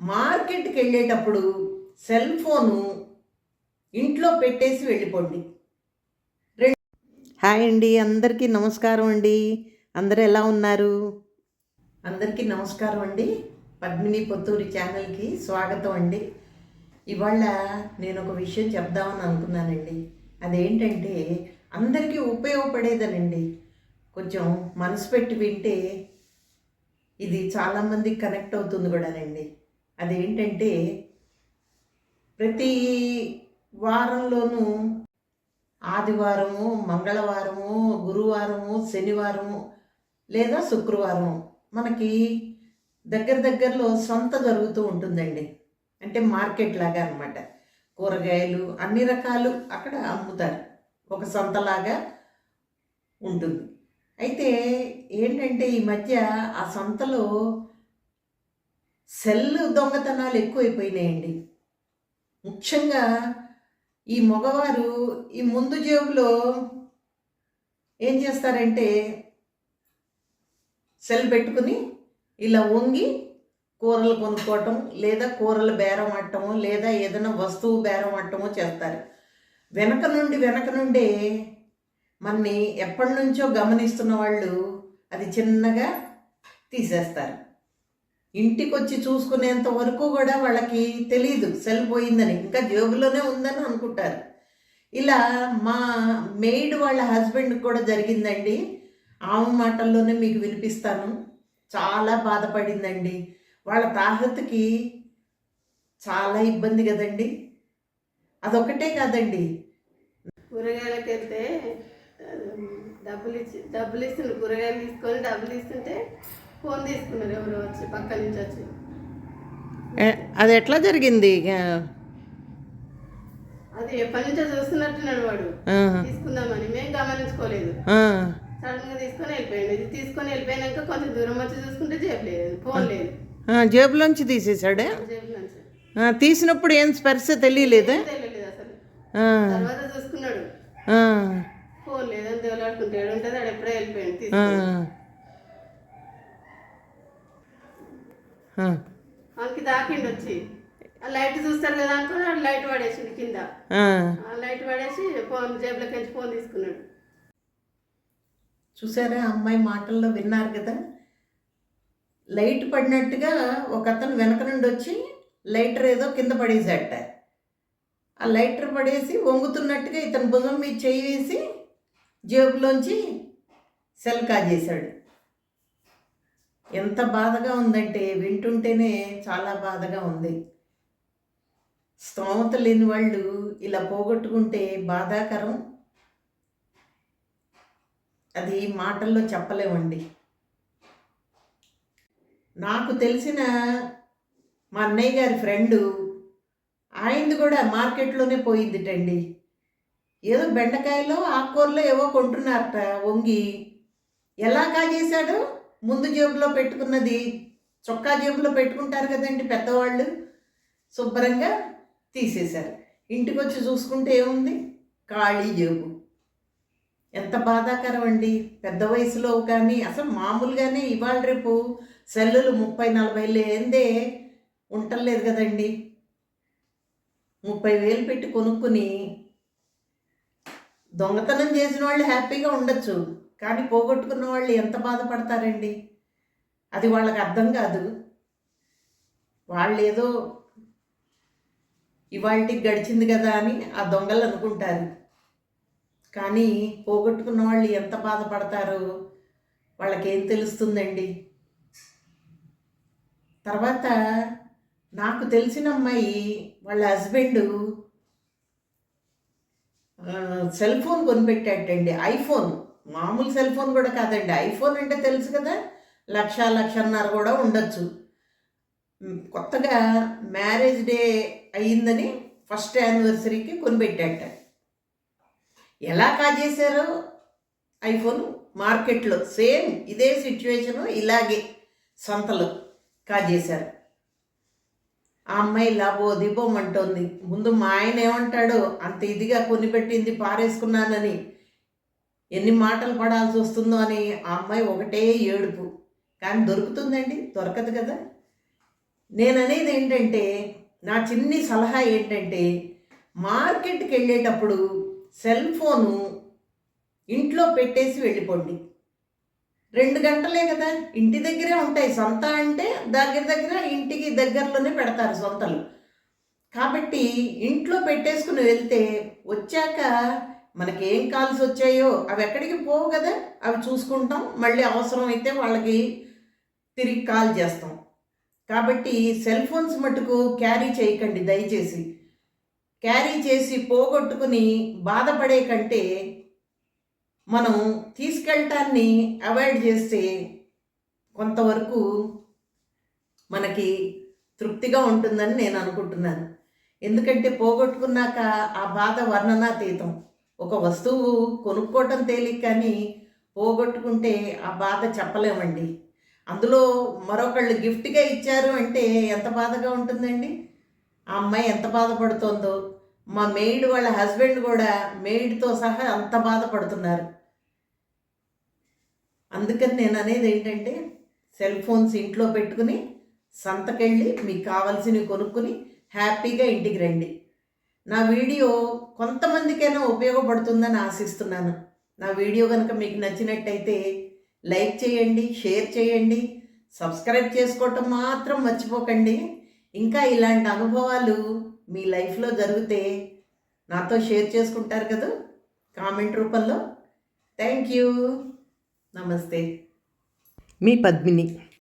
మార్కెట్కి వెళ్ళేటప్పుడు cell phone ఇంట్లో పెట్టేసి వెళ్ళిపోండి. హాయ్ అండి అందరికీ నమస్కారం అండి. అందరూ ఎలా ఉన్నారు? అందరికీ నమస్కారం అండి. పద్మిని పొత్తూరి ఛానల్కి స్వాగతం అండి. ఇవాళ నేను ఒక విషయం చెప్దామని అనుకున్నానండి. అదేంటంటే అందరికీ ఉపయోగపడేదనండి. కొంచెం మనసు పెట్టి వింటే ఇది చాలామంది కనెక్ట్ అవుతుంది కూడానండి. అదేంటంటే ప్రతి వారంలోనూ ఆదివారము మంగళవారము గురువారము శనివారము లేదా శుక్రవారము మనకి దగ్గర దగ్గరలో సొంత జరుగుతూ ఉంటుందండి. అంటే మార్కెట్ లాగా అనమాట కూరగాయలు అన్ని రకాలు అక్కడ అమ్ముతారు. ఒక సొంతలాగా ఉంటుంది. అయితే ఏంటంటే ఈ మధ్య ఆ సంతలో సెల్ దొంగతనాలు ఎక్కువైపోయినాయండి. ముఖ్యంగా ఈ మగవారు ఈ ముందు జేబులో ఏం చేస్తారంటే సెల్ పెట్టుకుని ఇలా వంగి కూరలు కొనుక్కోవటం లేదా కూరలు బేరం ఆడటము లేదా ఏదైనా వస్తువు బేరం ఆడటమో చేస్తారు. వెనక నుండి వెనక నుండే మనని ఎప్పటి నుంచో గమనిస్తున్న వాళ్ళు అది చిన్నగా తీసేస్తారు. ఇంటికి వచ్చి చూసుకునేంత వరకు కూడా వాళ్ళకి తెలియదు సెల్ పోయిందని. ఇంకా జేబులోనే ఉందని అనుకుంటారు. ఇలా మా మెయిడ్ వాళ్ళ హస్బెండ్ కూడా జరిగిందండి. ఆమె మాటల్లోనే మీకు వినిపిస్తాను. చాలా బాధపడిందండి. వాళ్ళ తాహతకి చాలా ఇబ్బంది కదండి. అదొకటే కాదండి. కూరగాయలకైతే వెళ్తే డబ్బులు ఇచ్చి డబ్బులు ఇస్తుండ్రు కూరగాయలు తీసుకొని డబ్బులు ఇస్తుంటే ఫోన్ తీసుకున్నారు ఎవరో వచ్చి పక్క నుంచి వచ్చి. అది ఎట్లా జరిగింది? అది ఎప్పటి నుంచో చూస్తున్నట్టున్నాడు వాడు. తీసుకుందామని మేము గమనించుకోలేదు. సడన్గా తీసుకొని వెళ్ళిపోయాడు. ఇది తీసుకొని వెళ్ళిపోయినాక కొంచెం దూరం వచ్చి చూసుకుంటే జేబు లేదు ఫోన్ లేదు. జేబులోంచి ఆ, తీసినప్పుడు ఏం స్పర్శ తెలియలేదా? తెలియలేదు అసలు. ఆ, తర్వాత చూసుకున్నాడు. లేదని దేవులాడుకుంటాడు ఉంటుంది ఆడు ఎప్పుడో ఆ. మనకి దాకిండి వచ్చి. ఆ లైట్ చూస్తారు కదా అనుకుని లైట్ పడేసిండు కింద. ఆ. ఆ లైట్ పడేసి ఫోన్ జేబులోకి వెళ్ళి ఫోన్ తీసుకున్నాడు. చూసారా అమ్మాయి మాటల్లో విన్నారు కదా? లైట్ పడినట్టుగా ఒక అతను వెనక నుండి వచ్చి లైటర్ ఏదో కింద పడేసాట ఆ లైటర్ పడేసి వంగుతున్నట్టుగా ఇతను భుజం మీద చేయి వేసి జేబులోంచి సెల్ కాజేశాడు. ఎంత బాధగా ఉందంటే వింటుంటేనే చాలా బాధగా ఉంది. స్తోమత లేని వాళ్ళు ఇలా పోగొట్టుకుంటే బాధాకరం. అది మాటల్లో చెప్పలేమండి. నాకు తెలిసిన మా అన్నయ్య గారి ఫ్రెండు ఆయనది కూడా మార్కెట్లోనే పోయిందిటండి ఏదో బెండకాయలో ఆకుకూరలో ఏవో కొంటున్నారట వంగి. ఎలా కాజేశాడు? ముందు జేబులో పెట్టుకున్నది. చొక్కా జేబులో పెట్టుకుంటారు కదండి పెద్దవాళ్ళు. శుభ్రంగా తీసేశారు. ఇంటికి వచ్చి చూసుకుంటే ఏముంది? ఖాళీ జేబు. ఎంత బాధాకరం అండి పెద్ద వయసులో కానీ అసలు మామూలుగానే ఇవాళ రేపు సెల్లులు ముప్పై నలభై లేదే ఉండలేదు కదండి. ముప్పై వేలు పెట్టి కొనుక్కుని దొంగతనం చేసిన వాళ్ళు హ్యాపీగా ఉండొచ్చు కానీ పోగొట్టుకున్న వాళ్ళు ఎంత బాధపడతారండి? అది వాళ్ళకి అర్థం కాదు. వాళ్ళు ఏదో ఇవాళకి గడిచింది కదా అని ఆ దొంగలు అనుకుంటారు. కానీ పోగొట్టుకున్న వాళ్ళు ఎంత బాధపడతారో వాళ్ళకేం తెలుస్తుందండి? తర్వాత నాకు తెలిసిన అమ్మాయి వాళ్ళ హస్బెండ్ సెల్ ఫోన్ కొనిపెట్టాటండి ఐఫోన్. మామూలు సెల్ ఫోన్ కూడా కాదండి. ఐఫోన్ అంటే తెలుసు కదా? లక్ష లక్షన్నర కూడా ఉండొచ్చు. కొత్తగా మ్యారేజ్ డే అయ్యిందని ఫస్ట్ యానివర్సరీకి కొనిపెట్టాట. ఎలా కాజేశారో ఐఫోన్? మార్కెట్లో సేమ్ ఇదే సిచ్యువేషను ఇలాగే సంతలో కాజేశారు. ఆ అమ్మాయి లాభో అంటోంది ముందు మా ఆయన ఏమంటాడో అంత ఇదిగా కొనిపెట్టింది పారేసుకున్నానని. ఎన్ని మాటలు పడాల్సి వస్తుందో అని ఆ అమ్మాయి ఒకటే ఏడుపు. కానీ దొరుకుతుందండి దొరకదు కదా. నేను అనేది ఏంటంటే నా చిన్ని సలహా ఏంటంటే మార్కెట్కి వెళ్ళేటప్పుడు సెల్ ఫోను ఇంట్లో పెట్టేసి వెళ్ళిపోండి. రెండు గంటలే కదా. ఇంటి దగ్గరే ఉంటాయి. సొంత అంటే దగ్గర దగ్గర ఇంటికి దగ్గరలోనే పెడతారు సొంతలు. కాబట్టి ఇంట్లో పెట్టేసుకుని వెళ్తే వచ్చాక మనకి ఏం కాల్స్ వచ్చాయో అవి ఎక్కడికి పోవు కదా. అవి చూసుకుంటాం. మళ్ళీ అవసరం అయితే వాళ్ళకి తిరిగి కాల్ చేస్తాం. కాబట్టి సెల్ ఫోన్స్ మటుకు క్యారీ చేయకండి దయచేసి. క్యారీ చేసి పోగొట్టుకుని బాధపడే కంటే మనం తీసుకెళ్ళటాన్ని అవాయిడ్ చేస్తే కొంతవరకు మనకి తృప్తిగా ఉంటుందని నేను అనుకుంటున్నాను. ఎందుకంటే పోగొట్టుకున్నాక ఆ బాధ వర్ణనాతీతం. ఒక వస్తువు కొనుక్కోవటం తేలిక కానీ పోగొట్టుకుంటే ఆ బాధ చెప్పలేమండి. అందులో మరొకళ్ళు గిఫ్ట్గా ఇచ్చారు అంటే ఎంత బాధగా ఉంటుందండి? ఆ అమ్మాయి ఎంత బాధపడుతోందో. మా మెయిడ్ వాళ్ళ హస్బెండ్ కూడా మెయిడ్తో సహా అంత బాధపడుతున్నారు. అందుకని నేను అనేది ఏంటంటే సెల్ ఫోన్స్ ఇంట్లో పెట్టుకుని సంతకెళ్ళి మీకు కావాల్సినవి కొనుక్కుని హ్యాపీగా ఇంటికి రండి. నా వీడియో కొంతమందికైనా ఉపయోగపడుతుందని ఆశిస్తున్నాను. నా వీడియో కనుక మీకు నచ్చినట్టయితే లైక్ చేయండి షేర్ చేయండి సబ్స్క్రైబ్ చేసుకోవటం మాత్రం మర్చిపోకండి. ఇంకా ఇలాంటి అనుభవాలు మీ లైఫ్లో జరిగితే నాతో షేర్ చేసుకుంటారు కదా కామెంట్ రూపంలో. Thank you. నమస్తే. మీ పద్మిని.